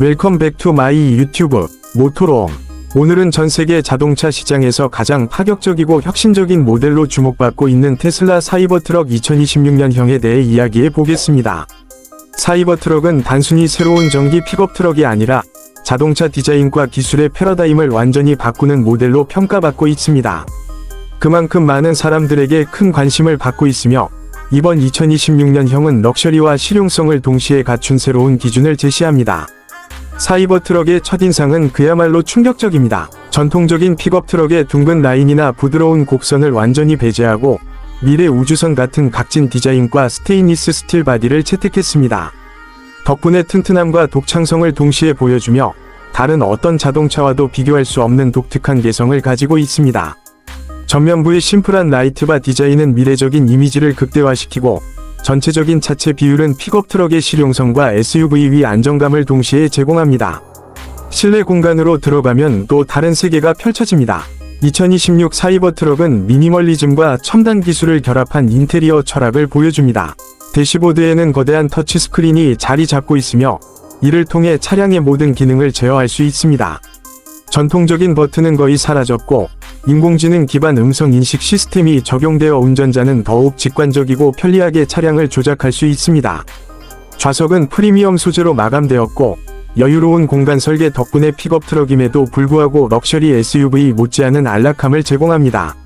웰컴 백 투 마이 유튜브 모토롬 오늘은 전 세계 자동차 시장에서 가장 파격적이고 혁신적인 모델로 주목받고 있는 테슬라 사이버트럭 2026년형에 대해 이야기해 보겠습니다. 사이버트럭은 단순히 새로운 전기 픽업 트럭이 아니라 자동차 디자인과 기술의 패러다임을 완전히 바꾸는 모델로 평가받고 있습니다. 그만큼 많은 사람들에게 큰 관심을 받고 있으며 이번 2026년형은 럭셔리와 실용성을 동시에 갖춘 새로운 기준을 제시합니다. 사이버 트럭의 첫인상은 그야말로 충격적입니다. 전통적인 픽업 트럭의 둥근 라인이나 부드러운 곡선을 완전히 배제하고 미래 우주선 같은 각진 디자인과 스테인리스 스틸 바디를 채택했습니다. 덕분에 튼튼함과 독창성을 동시에 보여주며 다른 어떤 자동차와도 비교할 수 없는 독특한 개성을 가지고 있습니다. 전면부의 심플한 라이트바 디자인은 미래적인 이미지를 극대화시키고 전체적인 차체 비율은 픽업 트럭의 실용성과 SUV 위 안정감을 동시에 제공합니다. 실내 공간으로 들어가면 또 다른 세계가 펼쳐집니다. 2026 사이버 트럭은 미니멀리즘과 첨단 기술을 결합한 인테리어 철학을 보여줍니다. 대시보드에는 거대한 터치 스크린이 자리 잡고 있으며 이를 통해 차량의 모든 기능을 제어할 수 있습니다. 전통적인 버튼은 거의 사라졌고 인공지능 기반 음성 인식 시스템이 적용되어 운전자는 더욱 직관적이고 편리하게 차량을 조작할 수 있습니다. 좌석은 프리미엄 소재로 마감되었고 여유로운 공간 설계 덕분에 픽업 트럭임에도 불구하고 럭셔리 SUV 못지않은 안락함을 제공합니다.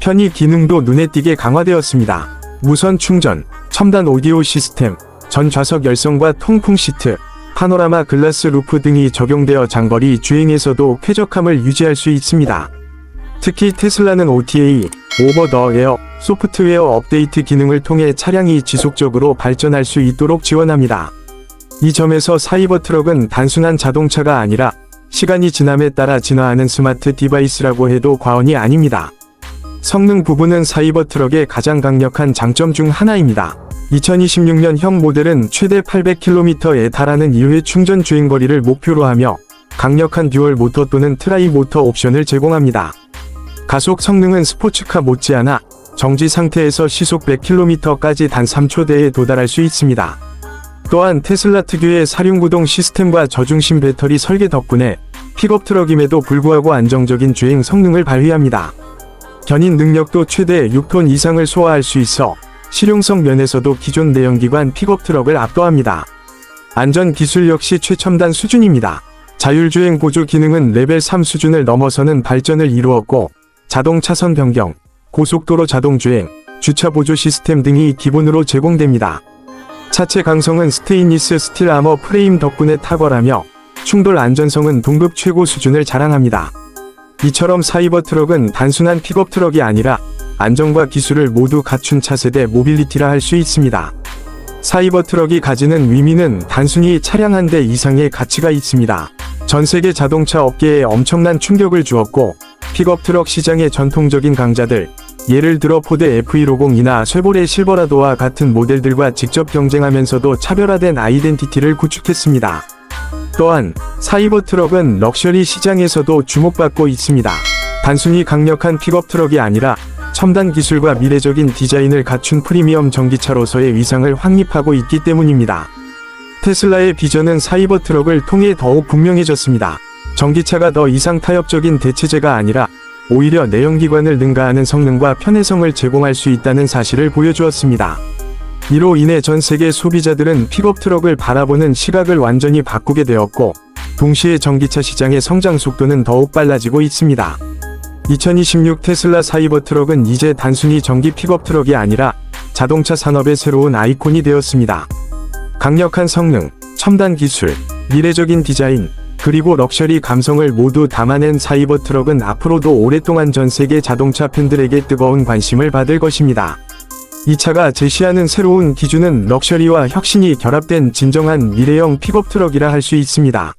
편의 기능도 눈에 띄게 강화되었습니다. 무선 충전, 첨단 오디오 시스템, 전 좌석 열선과 통풍 시트, 파노라마 글라스 루프 등이 적용되어 장거리 주행에서도 쾌적함을 유지할 수 있습니다. 특히 테슬라는 OTA, 오버 더 에어, 소프트웨어 업데이트 기능을 통해 차량이 지속적으로 발전할 수 있도록 지원합니다. 이 점에서 사이버 트럭은 단순한 자동차가 아니라 시간이 지남에 따라 진화하는 스마트 디바이스라고 해도 과언이 아닙니다. 성능 부분은 사이버 트럭의 가장 강력한 장점 중 하나입니다. 2026년형 모델은 최대 800km에 달하는 2회 충전 주행거리를 목표로 하며 강력한 듀얼 모터 또는 트라이 모터 옵션을 제공합니다. 가속 성능은 스포츠카 못지않아 정지 상태에서 시속 100km까지 단 3초대에 도달할 수 있습니다. 또한 테슬라 특유의 사륜구동 시스템과 저중심 배터리 설계 덕분에 픽업 트럭임에도 불구하고 안정적인 주행 성능을 발휘합니다. 견인 능력도 최대 6톤 이상을 소화할 수 있어 실용성 면에서도 기존 내연기관 픽업 트럭을 압도합니다. 안전 기술 역시 최첨단 수준입니다. 자율주행 보조 기능은 레벨 3 수준을 넘어서는 발전을 이루었고 자동 차선 변경, 고속도로 자동주행, 주차 보조 시스템 등이 기본으로 제공됩니다. 차체 강성은 스테인리스 스틸 아머 프레임 덕분에 탁월하며 충돌 안전성은 동급 최고 수준을 자랑합니다. 이처럼 사이버 트럭은 단순한 픽업 트럭이 아니라 안정과 기술을 모두 갖춘 차세대 모빌리티라 할 수 있습니다. 사이버 트럭이 가지는 의미는 단순히 차량 한 대 이상의 가치가 있습니다. 전 세계 자동차 업계에 엄청난 충격을 주었고 픽업 트럭 시장의 전통적인 강자들, 예를 들어 포드 F150이나 쉐보레 실버라도와 같은 모델들과 직접 경쟁하면서도 차별화된 아이덴티티를 구축했습니다. 또한 사이버 트럭은 럭셔리 시장에서도 주목받고 있습니다. 단순히 강력한 픽업 트럭이 아니라 첨단 기술과 미래적인 디자인을 갖춘 프리미엄 전기차로서의 위상을 확립하고 있기 때문입니다. 테슬라의 비전은 사이버 트럭을 통해 더욱 분명해졌습니다. 전기차가 더 이상 타협적인 대체제가 아니라 오히려 내연기관을 능가하는 성능과 편의성을 제공할 수 있다는 사실을 보여주었습니다. 이로 인해 전 세계 소비자들은 픽업 트럭을 바라보는 시각을 완전히 바꾸게 되었고, 동시에 전기차 시장의 성장 속도는 더욱 빨라지고 있습니다. 2026 테슬라 사이버 트럭은 이제 단순히 전기 픽업 트럭이 아니라 자동차 산업의 새로운 아이콘이 되었습니다. 강력한 성능, 첨단 기술, 미래적인 디자인, 그리고 럭셔리 감성을 모두 담아낸 사이버 트럭은 앞으로도 오랫동안 전 세계 자동차 팬들에게 뜨거운 관심을 받을 것입니다. 이 차가 제시하는 새로운 기준은 럭셔리와 혁신이 결합된 진정한 미래형 픽업 트럭이라 할 수 있습니다.